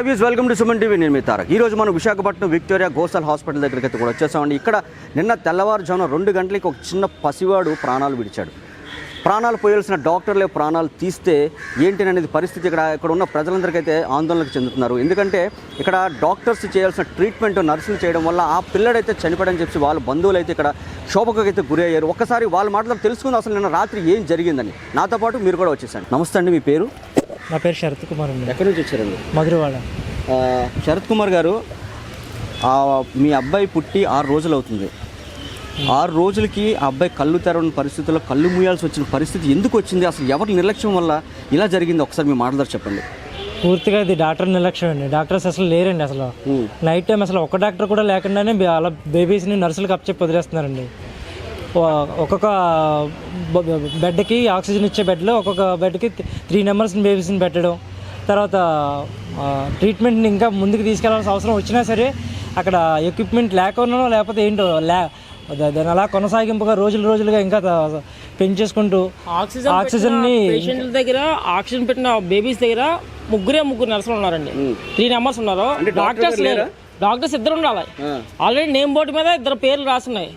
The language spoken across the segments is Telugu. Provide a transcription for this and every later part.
Hi views welcome to Suman TV నేను మీ తారక్. ఈ రోజు మనం విశాఖపట్నం విక్టోరియా గోసల్ హాస్పిటల్ దగ్గరికి అయితే కూడా వచ్చేసామండి. ఇక్కడ నిన్న తెల్లవారుజామున రెండు గంటలకి ఒక చిన్న పసివాడు ప్రాణాలు విడిచాడు. ప్రాణాలు పోయాల్సిన డాక్టర్లే ప్రాణాలు తీస్తే ఏంటి అనేది పరిస్థితి ఇక్కడ ఇక్కడ ఉన్న ప్రజలందరికైతే ఆందోళనకు చెందుతున్నారు. ఎందుకంటే ఇక్కడ డాక్టర్స్ చేయాల్సిన ట్రీట్మెంట్ నర్సులు చేయడం వల్ల ఆ పిల్లడైతే చనిపోయాడని చెప్పి వాళ్ళ బంధువులు అయితే ఇక్కడ శోభకు అయితే గురి అయ్యారు ఒక్కసారి వాళ్ళ మాటలు తెలుసుకుంది. అసలు నిన్న రాత్రి ఏం జరిగిందని. నాతో పాటు మీరు కూడా వచ్చేసండి నమస్తే అండి మీ పేరు? నా పేరు శరత్ కుమార్ అండి. ఎక్కడి నుంచి వచ్చారండి? మధురవాడ. శరత్ కుమార్ గారు మీ అబ్బాయి పుట్టి ఆరు రోజులు అవుతుంది. ఆరు రోజులకి ఆ అబ్బాయి కళ్ళు తెరవని పరిస్థితుల్లో కళ్ళు మూయాల్సి వచ్చిన పరిస్థితి ఎందుకు వచ్చింది? అసలు ఎవరి నిర్లక్ష్యం వల్ల ఇలా జరిగింది? ఒకసారి మీ మాటలు చెప్పండి. పూర్తిగా ఇది డాక్టర్ నిర్లక్ష్యం అండి. డాక్టర్స్ అసలు లేరండి అసలు. నైట్ టైం అసలు ఒక డాక్టర్ కూడా లేకుండానే అలా బేబీస్ని నర్సులకు అప్పచెప్పి వదిలేస్తున్నారండి. ఒక్కొక్క బెడ్కి ఆక్సిజన్ ఇచ్చే బెడ్లో ఒక్కొక్క బెడ్కి త్రీ నెంబర్స్ని బేబీస్ని పెట్టడం. తర్వాత ట్రీట్మెంట్ని ఇంకా ముందుకు తీసుకెళ్ళాల్సిన అవసరం వచ్చినా సరే అక్కడ ఎక్విప్మెంట్ లేకుండా లేకపోతే ఏంటో లే దా- దాన్ని అలా కొనసాగింపుగా రోజులు రోజులుగా ఇంకా పెంచేసుకుంటూ ఆక్సిజన్ ఆక్సిజన్ని పేషెంట్ల దగ్గర ఆక్సిజన్ పెట్టిన బేబీస్ దగ్గర ముగ్గురే ముగ్గురు నర్సులు ఉన్నారండి. త్రీ నెంబర్స్ ఉన్నారు. డాక్టర్స్ లేరు. డాక్టర్స్ ఇద్దరు ఉండాలి. ఆల్రెడీ నేమ్ బోర్డు మీద ఇద్దరు పేర్లు రాసున్నాయి.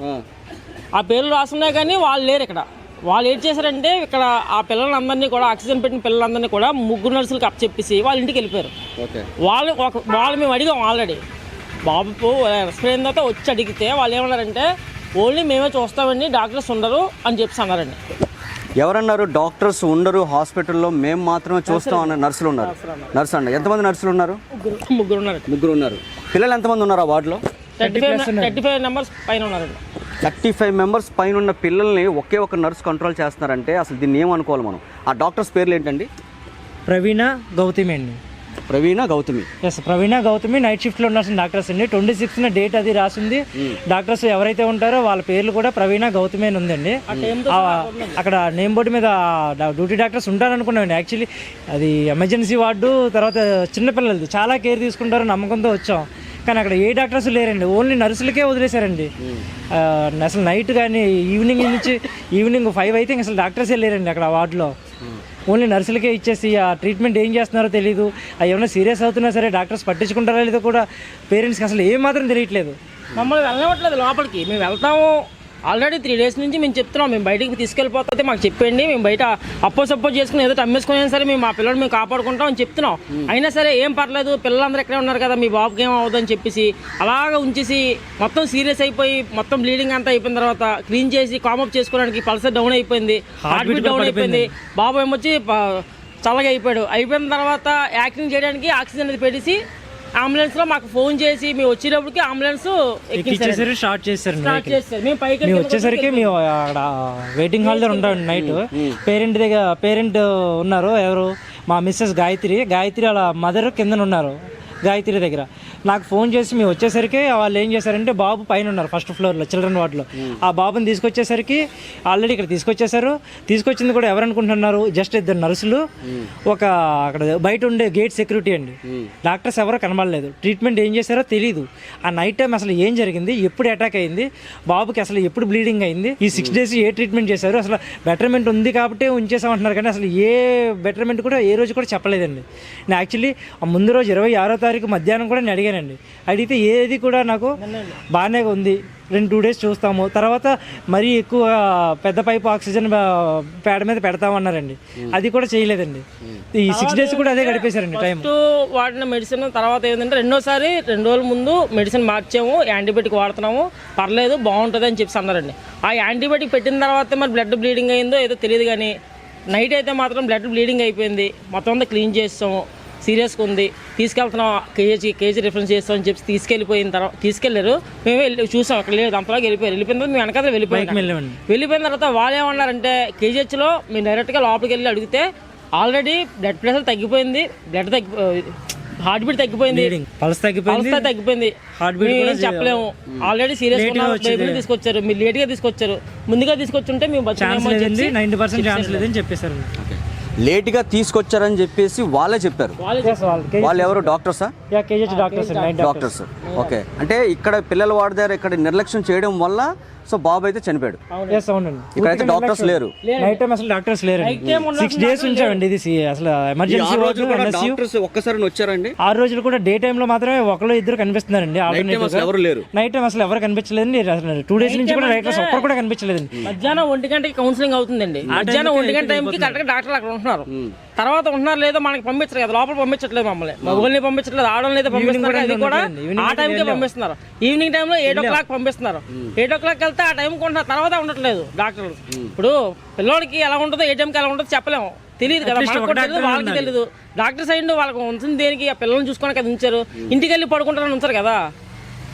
ఆ పేర్లు రాసున్నాయి కానీ వాళ్ళు లేరు ఇక్కడ. వాళ్ళు ఏం చేశారంటే ఇక్కడ ఆ పిల్లలందరినీ కూడా ఆక్సిజన్ పెట్టిన పిల్లలందరినీ కూడా ముగ్గురు నర్సులకు అప్ చెప్పేసి వాళ్ళ ఇంటికి వెళ్ళిపోయారు. ఓకే. వాళ్ళు ఒక వాళ్ళు మేము అడిగాం ఆల్రెడీ. బాబుకు ఎక్స్ప్లెయిన్ తర్వాత వచ్చి అడిగితే వాళ్ళు ఏమన్నారంటే ఓన్లీ మేమే చూస్తామండి డాక్టర్స్ ఉండరు అని చెప్పేసి అన్నారండి. ఎవరన్నారు? డాక్టర్స్ ఉండరు హాస్పిటల్లో మేము మాత్రమే చూస్తాం అన్న నర్సులు ఉన్నారు. నర్సు అండి. ఎంతమంది నర్సులు ఉన్నారు? ముగ్గురు ముగ్గురు ఉన్నారండి ముగ్గురు ఉన్నారు. పిల్లలు ఎంతమంది ఉన్నారు ఆ వార్డులో? Thirty five thirty five numbers పైన ఉన్నారండి. థర్టీ ఫైవ్ మెంబర్స్ పైన ఉన్న పిల్లల్ని ఒకే ఒక నర్స్ కంట్రోల్ చేస్తున్నారంటే అసలు దీన్ని ఏమనుకోవాలి మనం? ఆ డాక్టర్స్ పేర్లు ఏంటండి ప్రవీణ గౌతమి అండి. ప్రవీణ గౌతమి. ఎస్ ప్రవీణ గౌతమి నైట్ షిఫ్ట్లో ఉండాల్సిన డాక్టర్స్ అండి. ట్వంటీ సిక్స్న డేట్ అది రాసింది. డాక్టర్స్ ఎవరైతే ఉంటారో వాళ్ళ పేర్లు కూడా ప్రవీణ గౌతమి అని ఉందండి. ఆ, అక్కడ నేమ్ బోర్డు మీద డ్యూటీ డాక్టర్స్ ఉంటారనుకున్నామండి యాక్చువల్లీ అది ఎమర్జెన్సీ వార్డు తర్వాత చిన్నపిల్లలది చాలా కేర్ తీసుకుంటారు నమ్మకంతో వచ్చాం. కానీ అక్కడ ఏ డాక్టర్స్ లేరండి. ఓన్లీ నర్సులకే వదిలేశారండి. అసలు నైట్ కానీ ఈవినింగ్ నుంచి ఈవినింగ్ ఫైవ్ అయితే అసలు డాక్టర్సే లేరండి అక్కడ ఆ వార్డులో. ఓన్లీ నర్సులకే ఇచ్చేసి ఆ ట్రీట్మెంట్ ఏం చేస్తున్నారో తెలియదు అవి ఏమైనా సీరియస్ అవుతున్నా సరే డాక్టర్స్ పట్టించుకుంటారా లేదో కూడా పేరెంట్స్కి అసలు ఏమాత్రం తెలియట్లేదు. మమ్మల్ని వెళ్ళనివ్వట్లేదు లోపలికి. మేము వెళ్తాము. ఆల్రెడీ త్రీ డేస్ నుంచి మేము చెప్తున్నాం మేము బయటికి తీసుకెళ్ళిపోతే మాకు చెప్పండి మేము బయట అప్పో సపోజ్ చేసుకుని ఏదో అమ్మేసుకునే సరే మేము మా పిల్లలు మేము కాపాడుకుంటాం అని చెప్తున్నాం. అయినా సరే ఏం పర్లేదు పిల్లలందరూ ఇక్కడే ఉన్నారు కదా మీ బాబుకి ఏం అవ్వదని చెప్పేసి అలాగ ఉంచేసి మొత్తం సీరియస్ అయిపోయి మొత్తం బ్లీడింగ్ అంతా అయిపోయిన తర్వాత క్లీన్ చేసి కామప్ చేసుకోవడానికి పల్సర్ డౌన్ అయిపోయింది హార్ట్ బీట్ డౌన్ అయిపోయింది. బాబు ఏమొచ్చి చల్లగా అయిపోయాడు. అయిపోయిన తర్వాత యాక్టింగ్ చేయడానికి ఆక్సిజన్ అది పెట్టేసి అంబులెన్స్లో మాకు ఫోన్ చేసి మేము వచ్చేటప్పటికి అంబులెన్స్ స్టార్ట్ చేశారు స్టార్ట్ చేస్తారు మేము పైకి మేము వచ్చేసరికి మేము అక్కడ వెయిటింగ్ హాల్ దగ్గర ఉంటాం నైట్ పేరెంట్ దగ్గర పేరెంట్ ఉన్నారు ఎవరు? మా మిస్సెస్ గాయత్రి. గాయత్రి వాళ్ళ మదర్ కింద ఉన్నారు. గాయత్రి దగ్గర. నాకు ఫోన్ చేసి మేము వచ్చేసరికి వాళ్ళు ఏం చేశారంటే బాబు పైన ఉన్నారు ఫస్ట్ ఫ్లోర్లో చిల్డ్రన్ వార్డులో. ఆ బాబుని తీసుకొచ్చేసరికి ఆల్రెడీ ఇక్కడ తీసుకొచ్చేసారు తీసుకొచ్చింది కూడా ఎవరు అనుకుంటున్నారు జస్ట్ ఇద్దరు నర్సులు. ఒక అక్కడ బయట ఉండే గేట్ సెక్యూరిటీ అండి. డాక్టర్స్ ఎవరో కనబడలేదు. ట్రీట్మెంట్ ఏం చేశారో తెలియదు ఆ నైట్ టైం అసలు ఏం జరిగింది ఎప్పుడు అటాక్ అయింది బాబుకి అసలు ఎప్పుడు బ్లీడింగ్ అయింది ఈ సిక్స్ డేస్ ఏ ట్రీట్మెంట్ చేశారు అసలు బెటర్మెంట్ ఉంది కాబట్టి ఉంచేసామంటున్నారు కానీ అసలు ఏ బెటర్మెంట్ కూడా ఏ రోజు కూడా చెప్పలేదండి. నేను యాక్చువల్లీ ఆ ముందు రోజు ఇరవై ఆరో తారీఖు మధ్యాహ్నం కూడా నేను అడిగానండి. అడిగితే ఏది కూడా నాకు బాగానే ఉంది. రెండు టూ డేస్ చూస్తాము. తర్వాత మరీ ఎక్కువ పెద్ద పైపు ఆక్సిజన్ పేడ మీద పెడతామన్నారండి. అది కూడా చేయలేదండి. ఈ సిక్స్ డేస్ కూడా అదే గడిపేశారండి టైం వాడిన మెడిసిన్ తర్వాత ఏంటంటే రెండోసారి రెండు రోజుల ముందు మెడిసిన్ మార్చాము. యాంటీబయాటిక్ వాడుతున్నాము. పర్లేదు బాగుంటుంది అని చెప్పి అన్నారండి. ఆ యాంటీబయాటిక్ పెట్టిన తర్వాత మరి బ్లడ్ బ్లీడింగ్ అయిందో ఏదో తెలియదు కానీ నైట్ అయితే మాత్రం బ్లడ్ బ్లీడింగ్ అయిపోయింది. మొత్తం అంతా క్లీన్ చేస్తాము. సీరియస్గా ఉంది. తీసుకెళ్తున్నాం. కేజీ కేజీ రిఫరెన్స్ చేస్తామని చెప్పి తీసుకెళ్ళిపోయిన తర్వాత తీసుకెళ్ళారు మేము వెళ్ళి చూసాం. అక్కడ లేదు. అంతలాగా వెళ్ళిపోయారు. వెళ్ళిపోయిన తర్వాత మేము వెనకాల వెళ్ళిపోయాం వెళ్ళిపోయిన తర్వాత వాళ్ళు ఏమన్నారంటే కేజీహెచ్లో మేము డైరెక్ట్గా లోపలికి వెళ్ళి అడిగితే ఆల్రెడీ బ్లడ్ ప్రెషర్ తగ్గిపోయింది. బ్లడ్ తగ్గి హార్ట్ బీట్ తగ్గిపోయింది. పల్స్ తగ్గిపోయింది. తగ్గిపోయింది. కూడా ఏం చెప్పలేము. Already serious. బేబీని తీసుకొచ్చారు. మీరు లేట్గా తీసుకొచ్చారు. ముందుగా తీసుకొచ్చుంటే మేము అని పర్సెంట్ ఛాన్స్. లేదని చెప్పేశారు. లేట్గా తీసుకొచ్చారని చెప్పేసి వాళ్ళే చెప్పారు. వాళ్ళే ఎవరు? డాక్టర్సా KGH doctors night doctors. Okay. అంటే ఇక్కడ పిల్లల వాడి దగ్గర ఇక్కడ నిర్లక్ష్యం చేయడం వల్ల సో బాబు అయితే చనిపోయాడు. ఎస్ అవునండి. ఇక్కడైతే డాక్టర్స్ లేరు. నైట్ టైం అసలు డాక్టర్స్ ఉన్న సిక్స్ డేస్ ఉంచామండి ఇది అసలు ఎమర్జెన్సీ డాక్టర్స్ ఒక్కసారి వచ్చారండి? ఆరు రోజులు కూడా డే టైం లో మాత్రమే ఒకళ్ళు ఇద్దరు కనిపిస్తున్నారండి అసలు ఎవరు లేరు. నైట్ టైం అసలు ఎవరు కనిపించలేదండి టూ డేస్ నుంచి కూడా రైటర్స్ ఒక్కరు కూడా కనిపించలేదండి. మధ్యాహ్నం ఒంటి గంటకి కౌన్సిలింగ్ అవుతుందండి. మధ్యాహ్నం ఒంటి గంట టైంకి కరెక్ట్గా డాక్టర్లు అక్కడ ఉంటున్నారు. తర్వాత ఉంటున్నారు లేదో మనకి పంపించరు కదా లోపల పంపించట్లేదు మమ్మల్ని. మగవాళ్ళని పంపించట్లేదు ఆడవాళ్ళని అయితే పంపిస్తున్నారు అది కూడా ఆ టైంకే పంపిస్తున్నారు. ఈవినింగ్ టైంలో ఎయిట్ ఓ క్లాక్ పంపిస్తున్నారు. ఎయిట్ ఓ క్లాక్ వెళ్తే ఆ టైంకి ఉంటున్నారు తర్వాత ఉండట్లేదు డాక్టర్లు. ఇప్పుడు పిల్లోడికి ఎలా ఉంటుందో ఏ టైంకి ఎలా ఉంటుందో చెప్పలేము. తెలియదు కదా వాళ్ళకి తెలియదు. డాక్టర్ సైడ్ వాళ్ళకి ఉంటుంది దేనికి ఆ పిల్లల్ని చూసుకొని కదా ఉంచారు. ఇంటికి వెళ్ళి పడుకుంటారని ఉంచారు కదా.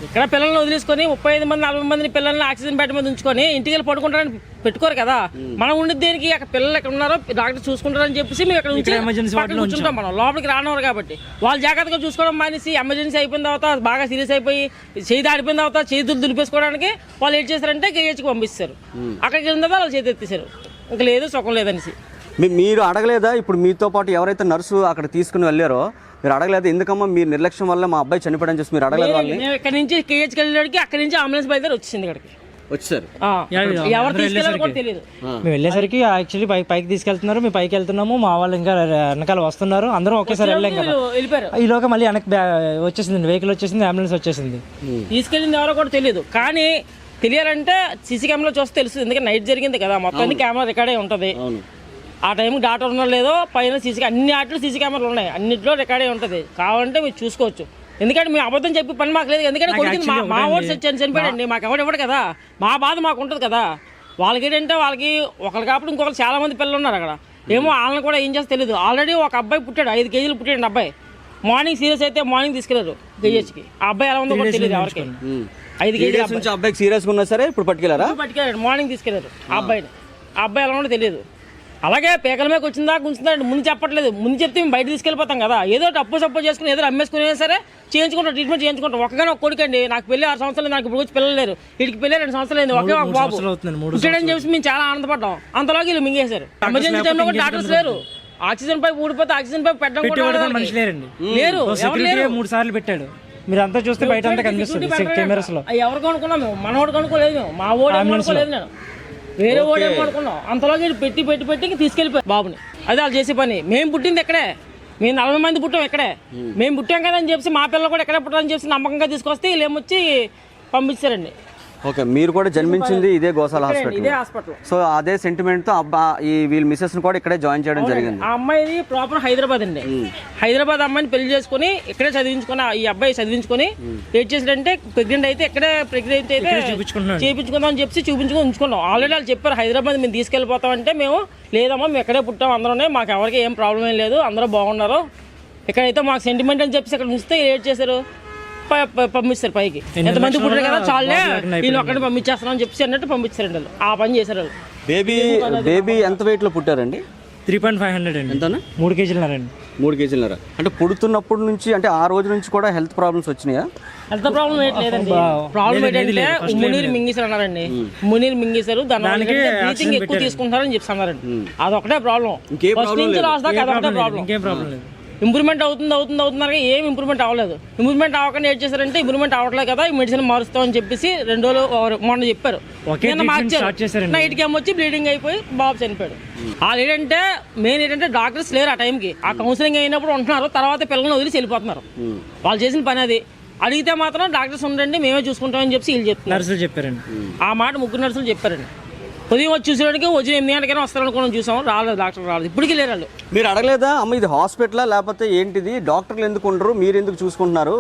ఇక్కడ పిల్లల్ని వదిలేసుకొని ముప్పై ఐదు మంది నలభై మంది పిల్లల్ని ఆక్సిజన్ బెడ్ మీద ఉంచుకొని ఇంటికి వెళ్ళి పడుకుంటారని పెట్టుకోరు కదా. మనం ఉండేది దేనికి? అక్కడ పిల్లలు ఎక్కడ ఉన్నారో డాక్టర్ చూసుకుంటారని చెప్పేసి మేము ఇక్కడ ఉంచి emergency పక్కన కూర్చుంటాం మనం. లోపలికి రానివారు కాబట్టి. వాళ్ళు జాగ్రత్తగా చూసుకోవడం మానేసి ఎమర్జెన్సీ అయిపోయిన తర్వాత బాగా సీరియస్ అయిపోయి చేయి దాడిపోయిన తర్వాత చేతులు దులిపేసుకోవడానికి వాళ్ళు ఏం చేశారంటే కేహెచ్కి పంపిస్తారు. అక్కడికి వెళ్ళిన తర్వాత వాళ్ళు చేతి ఎత్తేసారు ఇంకా లేదు సుఖం లేదనేసి. మీ- మీరు అడగలేదా? ఇప్పుడు మీతో పాటు ఎవరైతే నర్సు అక్కడ తీసుకుని వెళ్ళారో మీరు అడగలేదు? ఎందుకమ్మా మీ నిర్లక్ష్యం వల్ల మా అబ్బాయి చనిపోయాడని చెప్పి మీరు అడగలేదు వాళ్ళని? ఇక్కడ నుంచి కేహెచ్కి వెళ్ళడానికి అక్కడి నుంచి అంబులెన్స్ బయలుదేరి వచ్చింది ఇక్కడికి. వచ్చారు ఆ, యా, యా, ఎవరు అందరూ తీసుకెళ్ళారో కూడా తెలియదు. మేము వెళ్ళేసరికి యాక్చువల్లీ పైకి తీసుకెళ్తున్నారు మేము పైకి వెళ్తున్నాము మా వాళ్ళు ఇంకా వెనకాల వస్తున్నారు అందరూ ఒకేసారి వెళ్ళాం కదా. వీళ్ళు వెళ్ళిపోయారు. ఈలోగా మళ్ళీ వెనక్కి బ్యా- వచ్చేసింది వెహికల్ వచ్చేసింది అంబులెన్స్ వచ్చేసింది. తీసుకెళ్ళింది ఎవరో కూడా తెలియదు. కానీ తెలియాలంటే సీసీ కెమెరా చూస్తే తెలుస్తుంది ఎందుకంటే నైట్ జరిగింది కదా మొత్తం అన్ని కెమెరా రికార్డే ఉంటుంది. అవును. ఆ టైంకి డాక్టర్ ఉన్నో లేదో పైన సీసీ అన్ని ఆటలు సీసీ కెమెరాలు ఉన్నాయి. అన్నిట్లో రికార్డే ఉంటుంది. కావాలంటే మీరు చూసుకోవచ్చు. ఎందుకంటే మేము అబద్ధం చెప్పి పని మాకు లేదు. ఎందుకంటే కొడుకుని మా ఓటు చనిపోయాడండి మాకు ఎవడు ఇవ్వడు కదా. మా బాధ మాకు ఉంటుంది కదా. వాళ్ళకి ఏంటంటే వాళ్ళకి ఒకరు కాబట్టి ఇంకొకరు చాలా మంది పిల్లలు ఉన్నారు అక్కడ. ఏమో వాళ్ళని కూడా ఏం చేస్తే తెలియదు ఆల్రెడీ ఒక అబ్బాయి పుట్టాడు. ఐదు కేజీలు పుట్టాడు అబ్బాయి. మార్నింగ్ సీరియస్ అయితే మార్నింగ్ తీసుకెళ్ళారు గేజెస్కి ఆ అబ్బాయి ఎలా ఉందో కూడా తెలియదు ఎవరికి. ఐదు కేజీలు నుంచి అబ్బాయికి సీరియస్గా ఉన్నా సరే ఇప్పుడు పట్టుకెళ్ళారా పట్టుకెళ్ళాడు. మార్నింగ్ తీసుకెళ్ళారు ఆ. అబ్బాయిని. ఆ అబ్బాయి ఎలా ఉండో తెలియదు అలాగే పేకల మీద వచ్చిందా ఉంచుందా ముందు చెప్పట్లేదు. ముందు చెప్తే మేము బయట తీసుకెళ్ళిపోతాం కదా. ఏదో అప్పు సప్పు చేసుకుని ఏదో అమ్మేసుకునే సరే చేయించుకుంటాం ట్రీట్మెంట్ చేయించుకుంటాం. ఒక్కగానే ఒక కొడుకండి. నాకు పెళ్ళి ఆరు సంవత్సరాలు నాకు ఇప్పుడు వచ్చి పిల్లలు లేరు. వీటికి పెళ్ళి రెండు సంవత్సరాలు అయింది. ఒకే ఒక బాబు. పుట్టాడని చెప్పి మేము చాలా ఆనందపడ్డాం. అంతలోకి వీళ్ళు మింగేశారు. ఎమర్జెన్సీ టైంలో కూడా డాక్టర్స్ లేరు. ఆక్సిజన్ పైప్ ఊడిపోతే ఆక్సిజన్ పైప్ పెట్టడం కూడా. మనిషి లేరండి. లేరు. ఎవరు సెక్యూరిటీ లేరు. మూడు సార్లు పెట్టాడు. మీరు అంతా చూస్తే బయట అంతా కనిపిస్తుంది. కెమెరాస్లో ఎవరు మనోడు కొనుక్కోలేదు మా ఓడి కొనుక్కోలేదు నేను. వేరే ఓడి కొనుక్కున్నాం అంతలోకి పెట్టి పెట్టి పెట్టి తీసుకెళ్ళిపోయి బాబుని. అది వాళ్ళు చేసే పని. మేము పుట్టింది ఇక్కడే మేము నలభై మంది పుట్టాం ఇక్కడే మేము. పుట్టాం కదా అని చెప్పి మా పిల్లలు కూడా ఎక్కడే పుట్టాలని చెప్పి నమ్మకంగా తీసుకొస్తే వీళ్ళు ఏమొచ్చి పంపించారండి ఓకే మీరు కూడా జన్మించింది ఇదే గోసాల హాస్పిటల్. ఇదే హాస్పిటల్. సో అదే సెంటిమెంట్తో అబ్బా ఈ వీళ్ళ మిస్సెస్ కూడా ఇక్కడే జాయిన్ చేయడం జరిగింది. ఆ అమ్మాయిది ప్రాపర్ హైదరాబాద్ అండి. హైదరాబాద్ అమ్మాయిని పెళ్ళి చేసుకుని ఇక్కడే చదివించుకుని ఈ అబ్బాయి చదివించుకొని ఏం చేసాడంటే ప్రెగ్నెంట్ అయితే ఇక్కడే ప్రెగ్నెంట్ అయితే. చేయించుకుందాం అని చెప్పి చూపించుకొని ఉంచుకున్నాం. ఆల్రెడీ వాళ్ళు చెప్పారు హైదరాబాద్ మేము తీసుకెళ్ళిపోతాం అంటే మేము లేదమ్మా మేము ఎక్కడే పుట్టాం అందరూనే మాకు ఎవరికి ఏం ప్రాబ్లం ఏం లేదు అందరూ బాగున్నారు. ఇక్కడైతే మాకు సెంటిమెంట్ అని చెప్పేసి ఇక్కడ ఉంచితే ఏడ్ చేశారు? పంపిస్తారు పైకి. ఎంతమంది పుట్టారు కదా చాలే వీళ్ళు ఒక్కడిని పంపించేస్తున్నాం అని చెప్పి అన్నట్టు పంపించారండి వాళ్ళు. ఆ పని చేశారు వాళ్ళు. బేబీ బేబీ ఎంత వెయిట్లో పుట్టారండి? త్రీ పాయింట్ ఫైవ్ హండ్రెడ్ అండి. ఎంతనా? మూడు కేజీలున్నారండి మూడు కేజీలరా అంటే పుడుతున్నప్పటి నుంచి అంటే ఆ రోజు నుంచి కూడా హెల్త్ ప్రాబ్లమ్స్ వచ్చినాయా? అంత ప్రాబ్లం ఏంటి లేదండి. ప్రాబ్లం ఏంటంటే మునీరు మింగేశారు అన్నారండి. మునీరు మింగేశారు దాని బ్రీతింగ్ ఎక్కువ తీసుకుంటారని చెప్పి అన్నారండి. అదొకటే ప్రాబ్లం ఇంకే ఫస్ట్ నుంచి లాస్ట్ దాకా అదొకటే ప్రాబ్లం ఇంకేం ప్రాబ్లం లేదు. ఇంప్రూవ్మెంట్ అవుతుంది అవుతుంది అవుతున్నారు కానీ ఏం ఇంప్రూవ్మెంట్ అవ్వలేదు. ఇంప్రూవ్మెంట్ అవ్వకుండా ఏం చేశారంటే ఇంప్రూవ్మెంట్ అవ్వట్లేదు కదా ఈ మెడిసిన్ మారుస్తామని చెప్పేసి రెండు రోజులు మొన్న చెప్పారు. నిన్న. నైట్కి వచ్చి బ్లీడింగ్ అయిపోయి బాబు చనిపోయాడు. వాళ్ళు ఏంటంటే మెయిన్ ఏంటంటే డాక్టర్స్ లేరు ఆ టైంకి ఆ కౌన్సిలింగ్ అయినప్పుడు ఉంటున్నారు తర్వాత పిల్లల్ని వదిలేసి వెళ్ళిపోతున్నారు. వాళ్ళు చేసిన పని అది. అడిగితే మాత్రం డాక్టర్స్ ఉండండి మేమే చూసుకుంటామని చెప్పి వీళ్ళు చెప్తున్నారు. నర్సులు చెప్పారండి. ఆ మాట ముగ్గురు నర్సులు చెప్పారండి. ఉదయం వచ్చి చూసేవాడికి ఉదయం ఎనిమిది గంటలకైనా వస్తారనుకున్నాం చూసాం రాలేదు డాక్టర్ రాలేదు. ఇప్పటికీ లేరు వాళ్ళు మీరు అడగలేదా? అమ్మ ఇది హాస్పిటలా లేకపోతే ఏంటిది? డాక్టర్లు ఎందుకు ఉండరు? మీరు ఎందుకు చూసుకుంటున్నారు?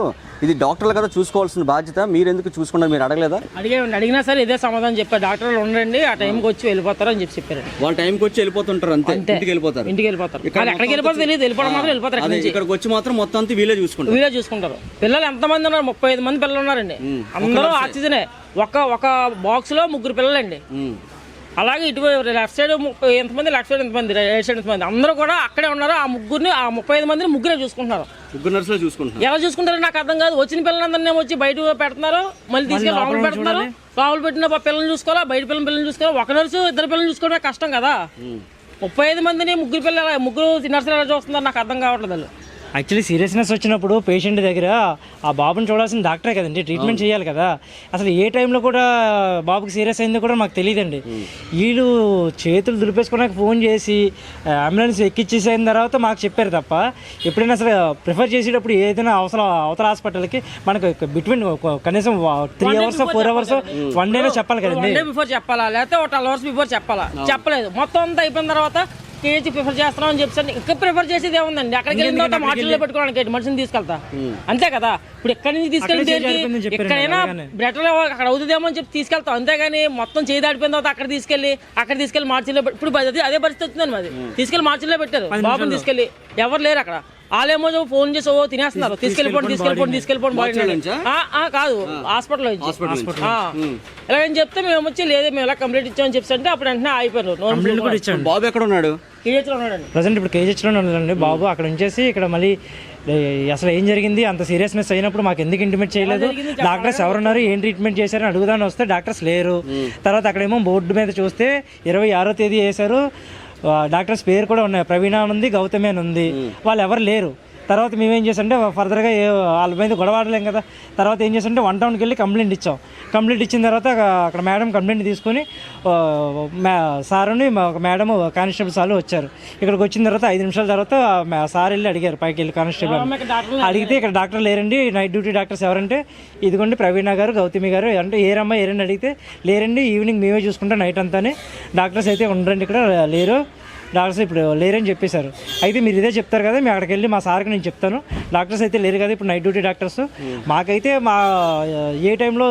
ఇది డాక్టర్లు కదా చూసుకోవాల్సిన బాధ్యత. మీరు ఎందుకు చూసుకున్నారు మీరు అడగలేదా? అడిగేవండి. అడిగినా సరే ఇదే సమాధానం చెప్పారు. డాక్టర్లు ఉండండి ఆ టైంకి వచ్చి వెళ్ళిపోతారు అని చెప్పి చెప్పారండి. వాళ్ళ టైంకి వచ్చి వెళ్ళిపోతుంటారు అంతే. ఇంటికి వెళ్ళిపోతారు. ఇంటికి వెళ్ళిపోతారు. వాళ్ళు ఎక్కడికి వెళ్ళిపోతారు తెలియదు. వెళ్ళిపోవడం మాత్రం వెళ్ళిపోతారు అదే అక్కడి నుంచి. ఇక్కడికి వచ్చి మాత్రం మొత్తం అంతా వీళ్ళే చూసుకుంటారు. వీళ్ళే చూసుకుంటారు. పిల్లలు ఎంతమంది ఉన్నారు? ముప్పై ఐదు మంది పిల్లలు ఉన్నారండి. అందరూ ఆక్సిజనే. ఒక ఒక బాక్స్లో ముగ్గురు పిల్లలండి. అలాగే ఇటువైపు లెఫ్ట్ సైడ్ ఎంతమంది లెఫ్ట్ సైడ్ ఎంతమంది రైట్ సైడ్ ఎంతమంది? అందరూ కూడా అక్కడే ఉన్నారు. ఆ ముగ్గురిని ఆ ముప్పై ఐదు మందిని ముగ్గురే చూసుకుంటున్నారు. ముగ్గురు నర్సులు చూసుకుంటున్నారు. ఎలా చూసుకుంటారో నాకు అర్థం కాదు. వచ్చిన పిల్లలందరినీ వచ్చి బయట పెడుతున్నారు. మళ్ళీ తీసుకెళ్ళి లోపల పెడుతున్నారు. లోపల పెట్టిన పిల్లల్ని చూసుకోవాలా? బయట పిల్లల పిల్లల్ని చూసుకోవాలి? ఒక నర్సు ఇద్దరు పిల్లల్ని చూసుకోవడమే కష్టం కదా. ముప్పై ఐదు మందిని ముగ్గురు పిల్లలు ముగ్గురు నర్సులు ఎలా చూస్తున్నారు నాకు అర్థం కావట్లేదు యాక్చువల్లీ సీరియస్నెస్ వచ్చినప్పుడు పేషెంట్ దగ్గర ఆ బాబుని చూడాల్సిన డాక్టరే కదండి ట్రీట్మెంట్ చేయాలి కదా. అసలు ఏ టైంలో కూడా బాబుకి సీరియస్ అయిందో కూడా మాకు తెలియదండి. వీళ్ళు చేతులు దులిపేసుకోవడానికి ఫోన్ చేసి అంబులెన్స్ ఎక్కిచ్చేసిన తర్వాత మాకు చెప్పారు తప్ప ఎప్పుడైనా అసలు ప్రిఫర్ చేసేటప్పుడు ఏదైనా అవసరం అవతల హాస్పిటల్కి మనకు బిట్వీన్ కనీసం three hours four hours one డేలో చెప్పాలి కదండి. వన్ డే బిఫోర్ చెప్పాలా? లేకపోతే ఒక ట్వెల్వ్ అవర్స్ బిఫోర్ చెప్పాలా? చెప్పలేదు. మొత్తం అంతా అయిపోయిన తర్వాత కేజీ ప్రిఫర్ చేస్తున్నాం అని చెప్పి ఇంకా ప్రిఫర్ చేసేది ఏముందండి? అక్కడికి వెళ్ళిన తర్వాత మాటల్లో పెట్టుకోవడానికి ఏంటి? మనిషిని తీసుకెళ్తా? అంతే కదా? ఇప్పుడు ఎక్కడి నుంచి తీసుకెళ్ళి ఎక్కడైనా. బెటర్ అక్కడ అవుతుందేమో అని చెప్పి తీసుకెళ్తాం అంతేగాని మొత్తం చేయి దాటిపోయిన తర్వాత అక్కడ తీసుకెళ్ళి అక్కడ తీసుకెళ్ళి మార్చిలో ఇప్పుడు అదే అదే పరిస్థితి వచ్చిందండి మాది. తీసుకెళ్ళి మార్చిలో పెట్టారు. బాబుని తీసుకెళ్ళి ఎవరు లేరు అక్కడ. వాళ్ళేమో ఫోన్ చేసి ఓ తినేస్తున్నారు. తీసుకెళ్ళిపోండి తీసుకెళ్ళిపోండి తీసుకెళ్ళిపోండి బాడీ నుంచా? ఆ, ఆ, కాదు. ఆ. ఇలాగని చెప్తే మేము వచ్చి లేదు మేము ఇలా కంప్లీట్ ఇచ్చామని చెప్పి అంటే అప్పుడు వెంటనే అయిపోయారు కంప్లైంట్ కూడా ఇచ్చాడు. బాబు ఎక్కడ ఉన్నాడు? ప్రజెంట్ ఇప్పుడు కేజీహెచ్లోనే ఉండండి బాబు అక్కడ ఉంచేసి ఇక్కడ మళ్ళీ అసలు ఏం జరిగింది? అంత సీరియస్నెస్ అయినప్పుడు మాకు ఎందుకు ఇంటిమేట్ చేయలేదు? డాక్టర్స్ ఎవరున్నారు? ఏం ట్రీట్మెంట్ చేశారని అడుగుదాని వస్తే డాక్టర్స్ లేరు. తర్వాత అక్కడేమో బోర్డు మీద చూస్తే ఇరవై ఆరో తేదీ వేశారు. డాక్టర్స్ పేరు కూడా ఉన్నాయి. ప్రవీణ అని ఉంది గౌతమి అని ఉంది. వాళ్ళు ఎవరు లేరు. తర్వాత మేమేం చేసామంటే ఫర్దర్గా ఏ వాళ్ళ మీద గొడవ ఆడలేం కదా. తర్వాత ఏం చేసామంటే వన్ టౌన్కి వెళ్ళి కంప్లైంట్ ఇచ్చాం. కంప్లైంట్ ఇచ్చిన తర్వాత అక్కడ మేడం కంప్లైంట్ తీసుకొని సారుని ఒక మేడం కానిస్టేబుల్ సార్లు వచ్చారు. ఇక్కడికి వచ్చిన తర్వాత ఐదు నిమిషాల తర్వాత సార్ వెళ్ళి అడిగారు పైకి వెళ్ళి కానిస్టేబుల్ అడిగితే ఇక్కడ డాక్టర్ లేరండి నైట్ డ్యూటీ డాక్టర్స్ ఎవరంటే ఇదిగోండి ప్రవీణ గారు గౌతమి గారు అంటే ఏరమ్మా ఏరండి అడిగితే లేరండి ఈవినింగ్ మేమే చూసుకుంటాం నైట్ అంతానే. డాక్టర్స్ అయితే ఉండరండి ఇక్కడ లేరు. డాక్టర్స్ ఇప్పుడు లేరని చెప్పేశారు. అయితే మీరు ఇదే చెప్తారు కదా మేము అక్కడికి వెళ్ళి మా సార్కి నేను చెప్తాను. డాక్టర్స్ అయితే లేరు కదా ఇప్పుడు నైట్ డ్యూటీ డాక్టర్స్. మాకైతే మా ఏ టైంలో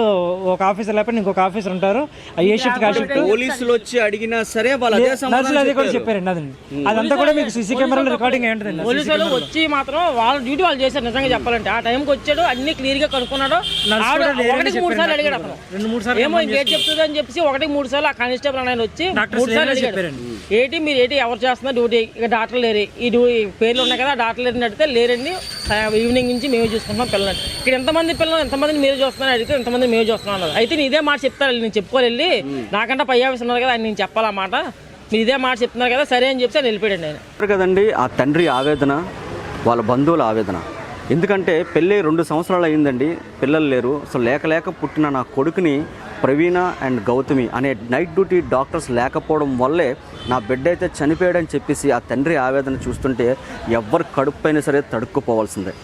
ఒక ఆఫీసర్ లేకపోతే ఇంకొక ఆఫీసర్ ఉంటారు. ఆ ఏ షిఫ్ట్ కా షిఫ్ట్? పోలీసులు వచ్చి అడిగినా సరే వాళ్ళు అదే నర్సులు సమాధానం అది కూడా చెప్పారు. చెప్పారండి అదండి. అదంతా కూడా మీకు సీసీ కెమెరాలో రికార్డింగ్ ఏంటండి పోలీసు వాళ్ళు వచ్చి మాత్రం వాళ్ళ డ్యూటీ వాళ్ళు చేశారు నిజంగా చెప్పాలంటే. ఆ టైంకి వచ్చాడు అన్ని క్లియర్గా కనుక్కున్నాడు. నర్సు ఆవిడ కూడా లేరని ఒకటికి మూడు సార్లు అడిగాడు. అతను. రెండు మూడు సార్లు ఏమో ఇంకేం చెప్తుంది అని చెప్పేసి ఒకటికి మూడు సార్లు ఆ కానిస్టేబుల్ ఆయన వచ్చి మూడు సార్లు అడిగాడు. ఏంటి మీరు ఏంటి ఎవరు చేస్తున్నారు డ్యూటీ. ఇక డాక్టర్ లేరు. ఈ డ్యూ ఈ పేర్లు ఉన్నాయి కదా డాక్టర్ లేరని అడిగితే లేరండి. ఈవినింగ్ నుంచి మేమే చూసుకుంటున్నాం పిల్లలు ఇక్కడ ఎంతమంది పిల్లలు ఎంతమంది మీరు చూస్తున్నారు అడిగితే ఎంతమంది మేము చూస్తున్నాం అన్నారు. అయితే నేను ఇదే మాట చెప్తాను నేను చెప్పుకోవాలి వెళ్ళి నాకంటే పై ఆఫీస్ ఉన్నారు కదా ఆయన నేను చెప్పాలన్నమాట మీరు ఇదే మాట చెప్తున్నారు కదా సరే అని చెప్పి ఆయన వెళ్ళిపోయాడు చెప్పారు కదండి ఆ తండ్రి ఆవేదన వాళ్ళ బంధువుల ఆవేదన. ఎందుకంటే పెళ్ళి రెండు సంవత్సరాలు అయిందండి పిల్లలు లేరు. సో లేక లేక పుట్టిన నా కొడుకుని ప్రవీణ అండ్ గౌతమి అనే నైట్ డ్యూటీ డాక్టర్స్ లేకపోవడం వల్లే నా బిడ్డ అయితే చనిపోయాడని చెప్పేసి ఆ తండ్రి ఆవేదన చూస్తుంటే ఎవరు కడుపు సరే తడుక్కుపోవాల్సిందే.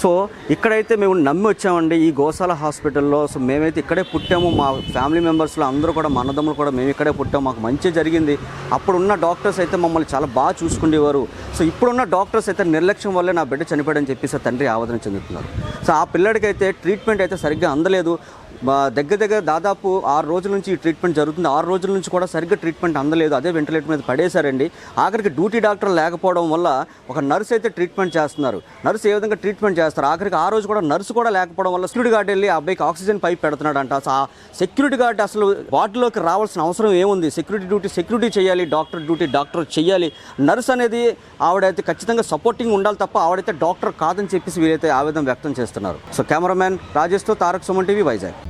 సో ఇక్కడైతే మేము నమ్మి వచ్చామండి ఈ గోశాల హాస్పిటల్లో. సో మేమైతే ఇక్కడే పుట్టాము. మా ఫ్యామిలీ మెంబర్స్లో అందరూ కూడా మా అన్నదమ్ములు కూడా మేము ఇక్కడే పుట్టాము. మాకు మంచి జరిగింది. అప్పుడున్న డాక్టర్స్ అయితే మమ్మల్ని చాలా బాగా చూసుకునేవారు సో ఇప్పుడున్న డాక్టర్స్ అయితే నిర్లక్ష్యం వల్లే నా బిడ్డ చనిపోయాడని చెప్పేసి తండ్రి ఆవేదన చెందుతున్నారు. సో ఆ పిల్లడికైతే ట్రీట్మెంట్ అయితే సరిగ్గా అందలేదు. దగ్గర దగ్గర దాదాపు ఆరు రోజుల నుంచి ఈ ట్రీట్మెంట్ జరుగుతుంది. ఆరు రోజుల నుంచి కూడా సరిగ్గా ట్రీట్మెంట్ అందలేదు. అదే వెంటిలేటర్ మీద పడేశారండి. ఆఖరికి డ్యూటీ డాక్టర్ లేకపోవడం వల్ల ఒక నర్స్ అయితే ట్రీట్మెంట్ చేస్తున్నారు. నర్స్ ఏ విధంగా ట్రీట్మెంట్ చేస్తారు? ఆఖరికి ఆ రోజు కూడా నర్సు కూడా లేకపోవడం వల్ల సెక్యూరిటీ గార్డ్ వెళ్ళి అబ్బాయికి ఆక్సిజన్ పైప్ పెడుతున్నాడంట. ఆ సెక్యూరిటీ గార్డ్ అసలు వాటిలోకి రావాల్సిన అవసరం ఏముంది? సెక్యూరిటీ డ్యూటీ సెక్యూరిటీ చేయాలి డాక్టర్ డ్యూటీ డాక్టర్ చేయాలి. నర్స్ అనేది ఆవిడైతే ఖచ్చితంగా సపోర్టింగ్ ఉండాలి తప్ప ఆవిడైతే డాక్టర్ కాదని చెప్పేసి వీరైతే ఆవేదన వ్యక్తం చేస్తున్నారు. సో కెమెరామ్యాన్ రాజేష్తో తారక్ సుమన్ టీవీ వైజాగ్.